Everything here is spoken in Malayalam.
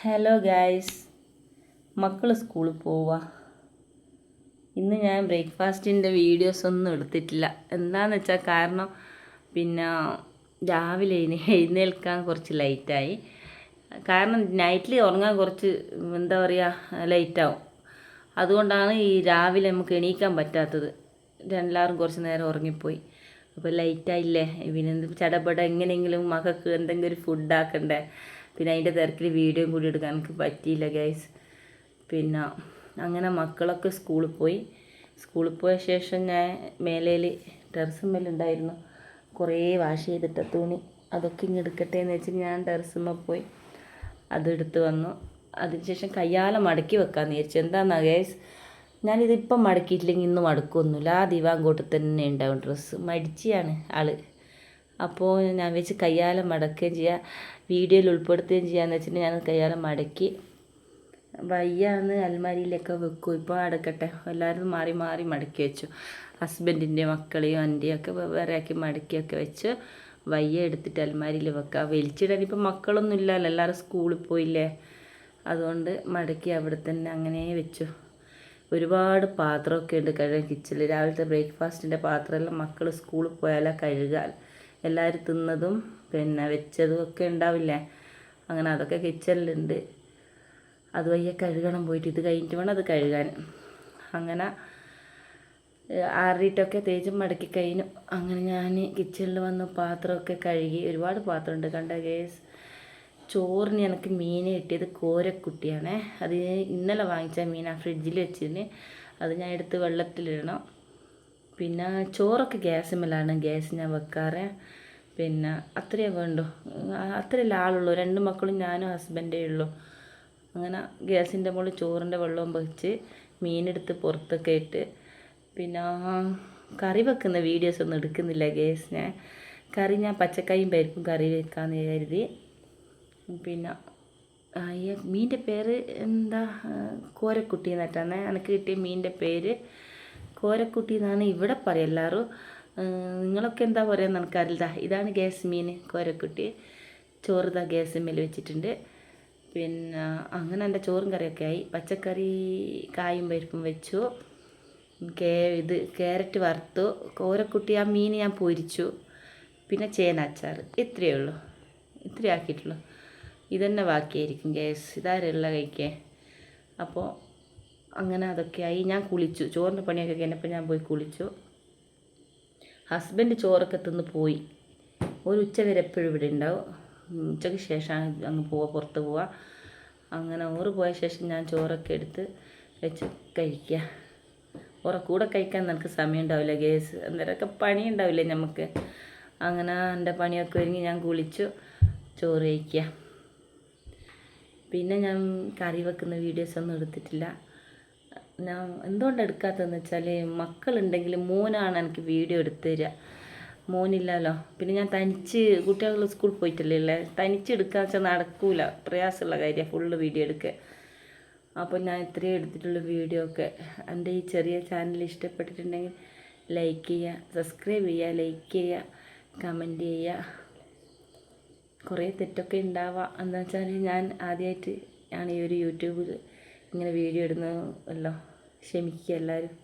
ഹലോ ഗായ്സ് മക്കൾ സ്കൂളിൽ പോവുക ഇന്ന് ഞാൻ ബ്രേക്ക്ഫാസ്റ്റിന്റെ വീഡിയോസ് ഒന്നും എടുത്തിട്ടില്ല. എന്താണെന്ന് വെച്ചാൽ കാരണം പിന്നെ രാവിലെ എഴുന്നേൽക്കാൻ കുറച്ച് ലൈറ്റായി. കാരണം നൈറ്റിൽ ഉറങ്ങാൻ കുറച്ച് എന്താ പറയുക ലൈറ്റാവും. അതുകൊണ്ടാണ് ഈ രാവിലെ നമുക്ക് എണീക്കാൻ പറ്റാത്തത്. എല്ലാവരും കുറച്ച് നേരം ഉറങ്ങിപ്പോയി. അപ്പോൾ ലൈറ്റായില്ലേ? പിന്നെ ചടപട? എങ്ങനെയെങ്കിലും മകൾക്ക് എന്തെങ്കിലും ഒരു ഫുഡ് ആക്കണ്ടേ? പിന്നെ അതിന്റെ തിരക്കിൽ വീഡിയോ കൂടി എടുക്കാൻ എനിക്ക് പറ്റിയില്ല ഗൈസ് പിന്നെ അങ്ങനെ മക്കളൊക്കെ സ്കൂളിൽ പോയി. സ്കൂളിൽ പോയ ശേഷം ഞാൻ മേലയിൽ ഉണ്ടായിരുന്നു. കുറേ വാഷ് ചെയ്തിട്ട തുണി അതൊക്കെ ഇങ്ങ് എടുക്കട്ടെ എന്ന് വെച്ച് ഞാൻ ടെറസുമ്മ പോയി. അതെടുത്ത് വന്നു. അതിനുശേഷം കയ്യാലെ മടക്കി വെക്കാമെന്ന് വിചാരിച്ചു. എന്താണെന്നാ ഗൈസ് ഞാനിതിപ്പം മടക്കിയിട്ടില്ലെങ്കിൽ ഇന്ന് മടക്കൊന്നുമില്ല. ആ ദിവാങ്കോട്ട് തന്നെ ഉണ്ടാവും ഡ്രസ്സ് മടിച്ചിയാണ് ആൾ. അപ്പോൾ ഞാൻ വെച്ച് കയ്യാലം മടക്കുകയും ചെയ്യുക വീഡിയോയിൽ ഉൾപ്പെടുത്തുകയും ചെയ്യാന്ന് വെച്ചിട്ട് ഞാൻ കയ്യാലം മടക്കി. വയ്യാന്ന് അൽമാരിയിലൊക്കെ വെക്കും. ഇപ്പോൾ അടക്കട്ടെ എല്ലാവരും മാറി മാറി മടക്കി വെച്ചു. ഹസ്ബൻഡിന്റെ മക്കളെയും എന്റെയും ഒക്കെ ആക്കി മടക്കിയൊക്കെ വെച്ച് വയ്യ എടുത്തിട്ട് അൽമാരിയിൽ വെക്കുക വലിച്ചിടാൻ ഇപ്പം മക്കളൊന്നും ഇല്ലല്ലോ. എല്ലാവരും സ്കൂളിൽ പോയില്ലേ? അതുകൊണ്ട് മടക്കി അവിടെ തന്നെ അങ്ങനെ വെച്ചു. ഒരുപാട് പാത്രമൊക്കെ ഉണ്ട് കഴുകാൻ കിച്ചണിൽ രാവിലത്തെ ബ്രേക്ക്ഫാസ്റ്റിന്റെ പാത്രമെല്ലാം മക്കൾ സ്കൂളിൽ പോയാലാണ് കഴുകാൻ. എല്ലാവരും തിന്നതും പിന്നെ വെച്ചതും ഒക്കെ ഉണ്ടാവില്ലേ? അങ്ങനെ അതൊക്കെ കിച്ചണിലുണ്ട്. അത് വയ്യ കഴുകണം പോയിട്ട്. ഇത് കഴിഞ്ഞിട്ട് വേണം അത് കഴുകാൻ. അങ്ങനെ ആറിയിട്ടൊക്കെ തേച്ചും മടക്കി കഴിഞ്ഞു. അങ്ങനെ ഞാൻ കിച്ചണിൽ വന്ന് പാത്രമൊക്കെ കഴുകി. ഒരുപാട് പാത്രമുണ്ട്. കണ്ട കേസ് ചോറിന് എനിക്ക് മീൻ കിട്ടിയത് കോരക്കുട്ടിയാണേ. അത് ഇന്നലെ വാങ്ങിച്ച ആ ഫ്രിഡ്ജിൽ വെച്ചിന് അത് ഞാൻ എടുത്ത് വെള്ളത്തിലിടണം. പിന്നെ ചോറൊക്കെ ഗ്യാസുമല്ലാണ് ഗ്യാസ് ഞാൻ വെക്കാറ്. പിന്നെ അത്രയേ വേണ്ടു. അത്രയല്ല ആളുള്ളൂ. രണ്ട് മക്കളും ഞാനും ഹസ്ബൻഡേ ഉള്ളൂ. അങ്ങനെ ഗ്യാസിന്റെ മുകളിൽ ചോറിന്റെ വെള്ളവും വെച്ച് മീനെടുത്ത് പുറത്തൊക്കെ ഇട്ട് പിന്നെ കറി വെക്കുന്ന വീഡിയോസ് ഒന്നും എടുക്കുന്നില്ല ഗ്യാസ് ഞാൻ. കറി ഞാൻ പച്ചക്കായും പരിപ്പും കറി വെക്കാമെന്ന് കരുതി. പിന്നെ മീന്റെ പേര് എന്താ? കോരക്കുട്ടി എന്നിട്ടാണ് എനിക്ക് കിട്ടിയ മീന്റെ പേര് കോരക്കുട്ടി എന്നാണ് ഇവിടെ പറയുക എല്ലാവരും നിങ്ങളൊക്കെ എന്താ പറയുക എനിക്കറിയില്ല ഇതാണ് ഗ്യാസ് മീൻ കോരക്കുട്ടി. ചോറ് ഇതാ ഗ്യാസ് മേൽ വെച്ചിട്ടുണ്ട്. പിന്നെ അങ്ങനെ എന്റെ ചോറും കറിയൊക്കെ ആയി. പച്ചക്കറി കായും പരിപ്പും വെച്ചു. കേ ഇത് ക്യാരറ്റ് വറുത്തു. കോരക്കുട്ടി ആ മീൻ ഞാൻ പൊരിച്ചു. പിന്നെ ചേന അച്ചാർ ഇത്രയേ ഉള്ളൂ. ഇത്രയാക്കിയിട്ടുള്ളൂ ഇതന്നെ ബാക്കിയായിരിക്കും ഗ്യാസ് ഇതാരുള്ള കഴിക്കേ അപ്പോൾ അങ്ങനെ അതൊക്കെയായി ഞാൻ കുളിച്ചു. ചോറിന്റെ പണിയൊക്കെ കഴിഞ്ഞപ്പോൾ ഞാൻ പോയി കുളിച്ചു. ഹസ്ബൻഡ് ചോറൊക്കെ തിന്ന് പോയി. ഒരു ഉച്ച വരെ എപ്പോഴും ഇവിടെ ഉണ്ടാവും. ഉച്ചയ്ക്ക് ശേഷം അങ്ങ് പോവുക പുറത്ത് പോവുക അങ്ങനെ ഓറ് പോയ ശേഷം ഞാൻ ചോറൊക്കെ എടുത്ത് വെച്ച് കഴിക്കുക. ഓറെ കൂടെ കഴിക്കാൻ നിനക്ക് സമയം ഉണ്ടാവില്ല. ഗ്യാസ് അന്നേരമൊക്കെ പണി ഉണ്ടാവില്ലേ നമുക്ക്? അങ്ങനെ എന്റെ പണിയൊക്കെ ഒരുങ്ങി ഞാൻ കുളിച്ചു ചോറ് കഴിക്കുക. പിന്നെ ഞാൻ കറി വെക്കുന്ന വീഡിയോസ് ഒന്നും എടുത്തിട്ടില്ല. ഞാൻ എന്തുകൊണ്ട് എടുക്കാത്തതെന്ന് വെച്ചാൽ മക്കളുണ്ടെങ്കിൽ മോനാണ് എനിക്ക് വീഡിയോ എടുത്തു തരിക മോനില്ലല്ലോ. പിന്നെ ഞാൻ തനിച്ച് കുട്ടികൾ സ്കൂളിൽ പോയിട്ടല്ലേ തനിച്ച് എടുക്കുക വെച്ചാൽ നടക്കൂല. പ്രയാസമുള്ള കാര്യമാണ് ഫുള്ള് വീഡിയോ എടുക്കുക അപ്പോൾ ഞാൻ ഇത്രയും എടുത്തിട്ടുള്ള വീഡിയോ ഒക്കെ. എന്റെ ഈ ചെറിയ ചാനൽ ഇഷ്ടപ്പെട്ടിട്ടുണ്ടെങ്കിൽ ലൈക്ക് ചെയ്യുക സബ്സ്ക്രൈബ് ചെയ്യുക ലൈക്ക് ചെയ്യുക കമന്റ് ചെയ്യുക. കുറേ തെറ്റൊക്കെ ഉണ്ടാവാം. എന്താ വെച്ചാൽ ഞാൻ ആദ്യമായിട്ട് ആണ് ഈ ഒരു യൂട്യൂബിൽ ഇങ്ങനെ വീഡിയോ ഇടുന്നതല്ലോ ക്ഷമിക്കുക എല്ലാവരും.